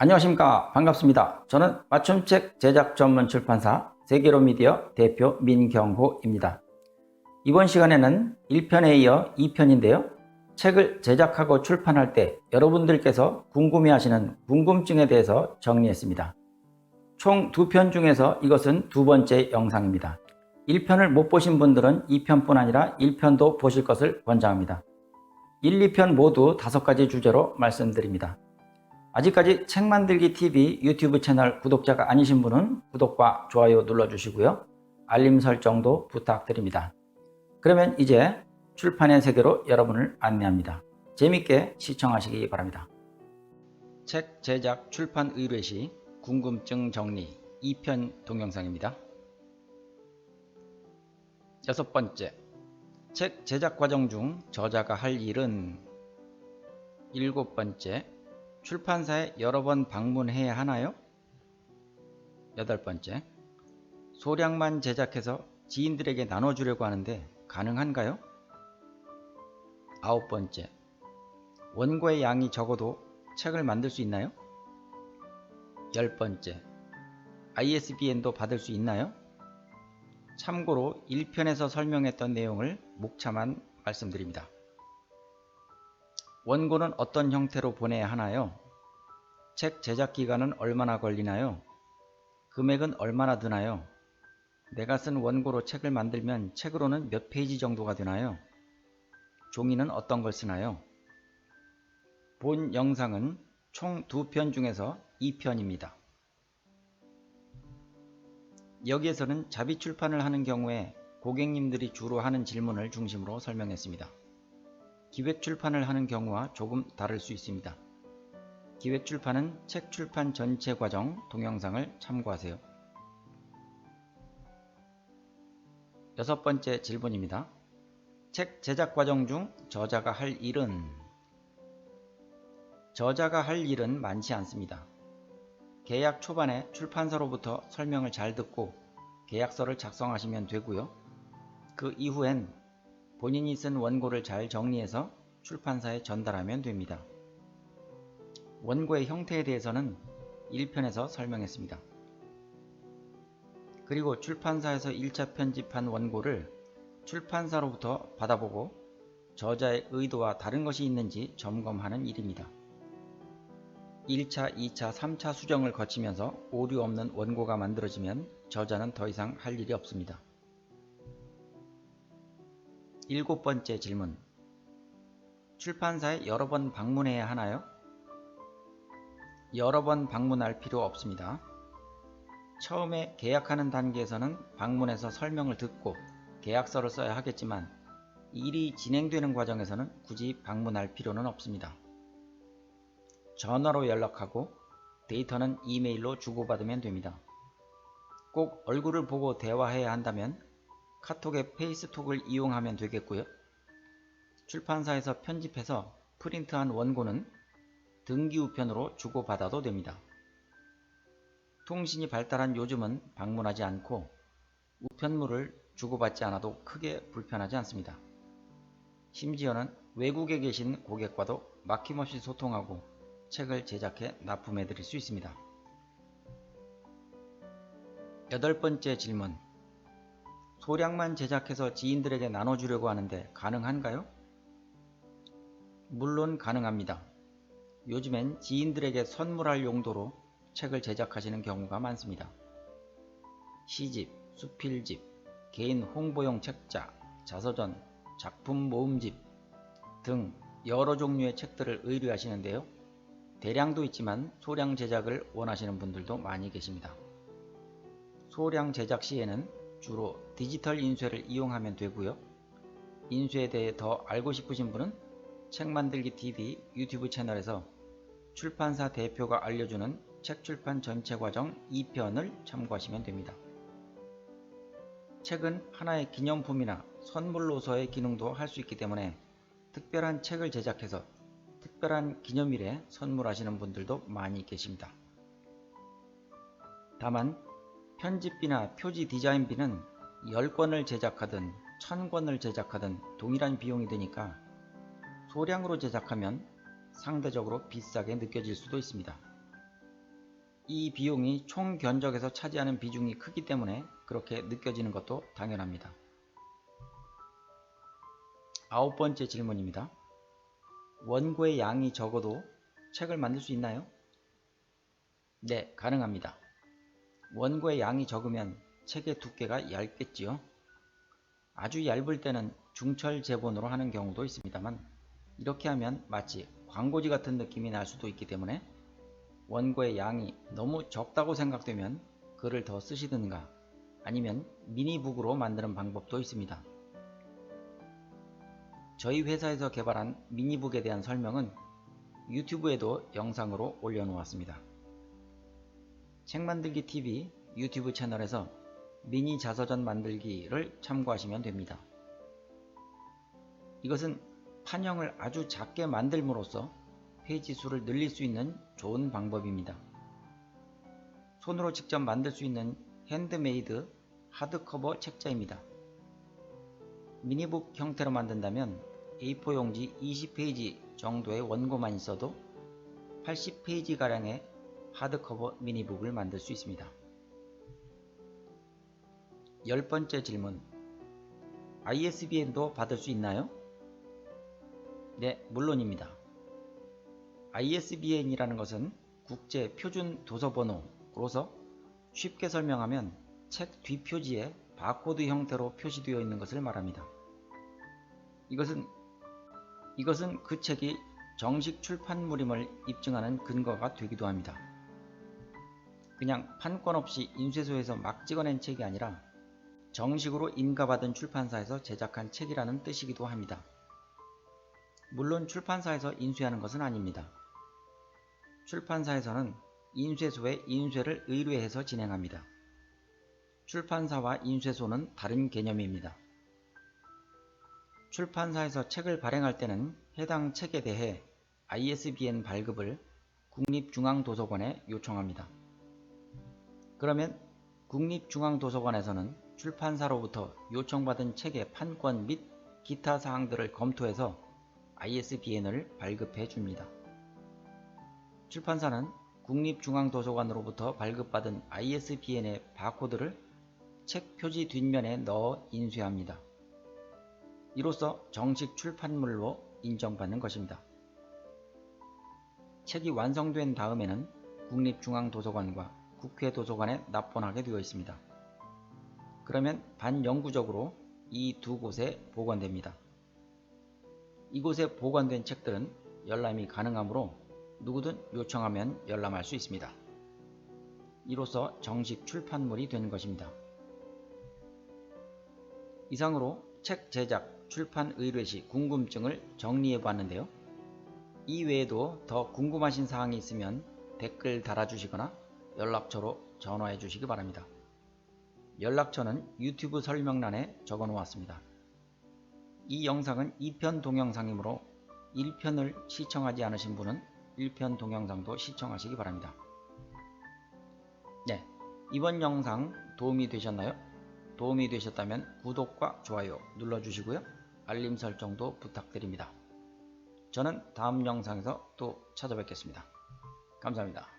안녕하십니까. 반갑습니다. 저는 맞춤책 제작 전문 출판사 세계로 미디어 대표 민경호입니다. 이번 시간에는 1편에 이어 2편인데요. 책을 제작하고 출판할 때 여러분들께서 궁금해하시는 궁금증에 대해서 정리했습니다. 총 두 편 중에서 이것은 두 번째 영상입니다. 1편을 못 보신 분들은 2편뿐 아니라 1편도 보실 것을 권장합니다. 1, 2편 모두 다섯 가지 주제로 말씀드립니다 아직까지 책 만들기 TV 유튜브 채널 구독자가 아니신 분은 구독과 좋아요 눌러주시고요. 알림 설정도 부탁드립니다. 그러면 이제 출판의 세계로 여러분을 안내합니다. 재밌게 시청하시기 바랍니다. 책 제작 출판 의뢰 시 궁금증 정리 2편 동영상입니다. 여섯 번째, 책 제작 과정 중 저자가 할 일은 일곱 번째, 출판사에 여러 번 방문해야 하나요? 여덟 번째, 소량만 제작해서 지인들에게 나눠주려고 하는데 가능한가요? 아홉 번째, 원고의 양이 적어도 책을 만들 수 있나요? 열 번째, ISBN도 받을 수 있나요? 참고로 1편에서 설명했던 내용을 목차만 말씀드립니다. 원고는 어떤 형태로 보내야 하나요? 책 제작 기간은 얼마나 걸리나요? 금액은 얼마나 드나요? 내가 쓴 원고로 책을 만들면 책으로는 몇 페이지 정도가 되나요? 종이는 어떤 걸 쓰나요? 본 영상은 총 두 편 중에서 2편입니다. 여기에서는 자비 출판을 하는 경우에 고객님들이 주로 하는 질문을 중심으로 설명했습니다. 기획 출판을 하는 경우와 조금 다를 수 있습니다. 기획 출판은 책 출판 전체 과정 동영상을 참고하세요. 여섯 번째 질문입니다. 책 제작 과정 중 저자가 할 일은 저자가 할 일은 많지 않습니다. 계약 초반에 출판사로부터 설명을 잘 듣고 계약서를 작성하시면 되고요. 그 이후엔 본인이 쓴 원고를 잘 정리해서 출판사에 전달하면 됩니다. 원고의 형태에 대해서는 1편에서 설명했습니다. 그리고 출판사에서 1차 편집한 원고를 출판사로부터 받아보고 저자의 의도와 다른 것이 있는지 점검하는 일입니다. 1차, 2차, 3차 수정을 거치면서 오류 없는 원고가 만들어지면 저자는 더 이상 할 일이 없습니다. 일곱 번째 질문. 출판사에 여러 번 방문해야 하나요? 여러 번 방문할 필요 없습니다. 처음에 계약하는 단계에서는 방문해서 설명을 듣고 계약서를 써야 하겠지만 일이 진행되는 과정에서는 굳이 방문할 필요는 없습니다. 전화로 연락하고 데이터는 이메일로 주고받으면 됩니다. 꼭 얼굴을 보고 대화해야 한다면 카톡의 페이스톡을 이용하면 되겠고요. 출판사에서 편집해서 프린트한 원고는 등기 우편으로 주고받아도 됩니다. 통신이 발달한 요즘은 방문하지 않고 우편물을 주고받지 않아도 크게 불편하지 않습니다. 심지어는 외국에 계신 고객과도 막힘없이 소통하고 책을 제작해 납품해 드릴 수 있습니다. 여덟 번째 질문. 소량만 제작해서 지인들에게 나눠주려고 하는데 가능한가요? 물론 가능합니다. 요즘엔 지인들에게 선물할 용도로 책을 제작하시는 경우가 많습니다. 시집, 수필집, 개인 홍보용 책자, 자서전, 작품 모음집 등 여러 종류의 책들을 의뢰하시는데요. 대량도 있지만 소량 제작을 원하시는 분들도 많이 계십니다. 소량 제작 시에는 주로 디지털 인쇄를 이용하면 되고요. 인쇄에 대해 더 알고 싶으신 분은 책 만들기 TV 유튜브 채널에서 출판사 대표가 알려주는 책 출판 전체 과정 2편을 참고하시면 됩니다. 책은 하나의 기념품이나 선물로서의 기능도 할 수 있기 때문에 특별한 책을 제작해서 특별한 기념일에 선물하시는 분들도 많이 계십니다. 다만 편집비나 표지 디자인비는 10권을 제작하든 1000권을 제작하든 동일한 비용이 드니까 소량으로 제작하면 상대적으로 비싸게 느껴질 수도 있습니다. 이 비용이 총 견적에서 차지하는 비중이 크기 때문에 그렇게 느껴지는 것도 당연합니다. 아홉 번째 질문입니다. 원고의 양이 적어도 책을 만들 수 있나요? 네, 가능합니다. 원고의 양이 적으면 책의 두께가 얇겠지요. 아주 얇을 때는 중철 제본으로 하는 경우도 있습니다만 이렇게 하면 마치 광고지 같은 느낌이 날 수도 있기 때문에 원고의 양이 너무 적다고 생각되면 글을 더 쓰시든가 아니면 미니북으로 만드는 방법도 있습니다. 저희 회사에서 개발한 미니북에 대한 설명은 유튜브에도 영상으로 올려놓았습니다. 책 만들기 TV 유튜브 채널에서 미니 자서전 만들기를 참고하시면 됩니다. 이것은 판형을 아주 작게 만들므로써 페이지 수를 늘릴 수 있는 좋은 방법입니다. 손으로 직접 만들 수 있는 핸드메이드 하드커버 책자입니다. 미니북 형태로 만든다면 A4 용지 20페이지 정도의 원고만 있어도 80페이지가량의 하드커버 미니북을 만들 수 있습니다. 열 번째 질문. ISBN도 받을 수 있나요? 네, 물론입니다. ISBN이라는 것은 국제 표준 도서 번호로서 쉽게 설명하면 책 뒷표지에 바코드 형태로 표시되어 있는 것을 말합니다. 이것은 이것은 그 책이 정식 출판물임을 입증하는 근거가 되기도 합니다. 그냥 판권 없이 인쇄소에서 막 찍어낸 책이 아니라 정식으로 인가받은 출판사에서 제작한 책이라는 뜻이기도 합니다. 물론 출판사에서 인쇄하는 것은 아닙니다. 출판사에서는 인쇄소에 인쇄를 의뢰해서 진행합니다. 출판사와 인쇄소는 다른 개념입니다. 출판사에서 책을 발행할 때는 해당 책에 대해 ISBN 발급을 국립중앙도서관에 요청합니다. 그러면 국립중앙도서관에서는 출판사로부터 요청받은 책의 판권 및 기타 사항들을 검토해서 ISBN을 발급해 줍니다. 출판사는 국립중앙도서관으로부터 발급받은 ISBN의 바코드를 책 표지 뒷면에 넣어 인쇄합니다. 이로써 정식 출판물로 인정받는 것입니다. 책이 완성된 다음에는 국립중앙도서관과 국회 도서관에 납본하게 되어 있습니다. 그러면 반영구적으로 이 두 곳에 보관됩니다. 이곳에 보관된 책들은 열람이 가능하므로 누구든 요청하면 열람할 수 있습니다. 이로써 정식 출판물이 된 것입니다. 이상으로 책 제작, 출판 의뢰 시 궁금증을 정리해 보았는데요. 이 외에도 더 궁금하신 사항이 있으면 댓글 달아주시거나 연락처로 전화해 주시기 바랍니다. 연락처는 유튜브 설명란에 적어 놓았습니다. 이 영상은 2편 동영상이므로 1편을 시청하지 않으신 분은 1편 동영상도 시청하시기 바랍니다. 네, 이번 영상 도움이 되셨나요? 도움이 되셨다면 구독과 좋아요 눌러주시고요. 알림 설정도 부탁드립니다. 저는 다음 영상에서 또 찾아뵙겠습니다. 감사합니다.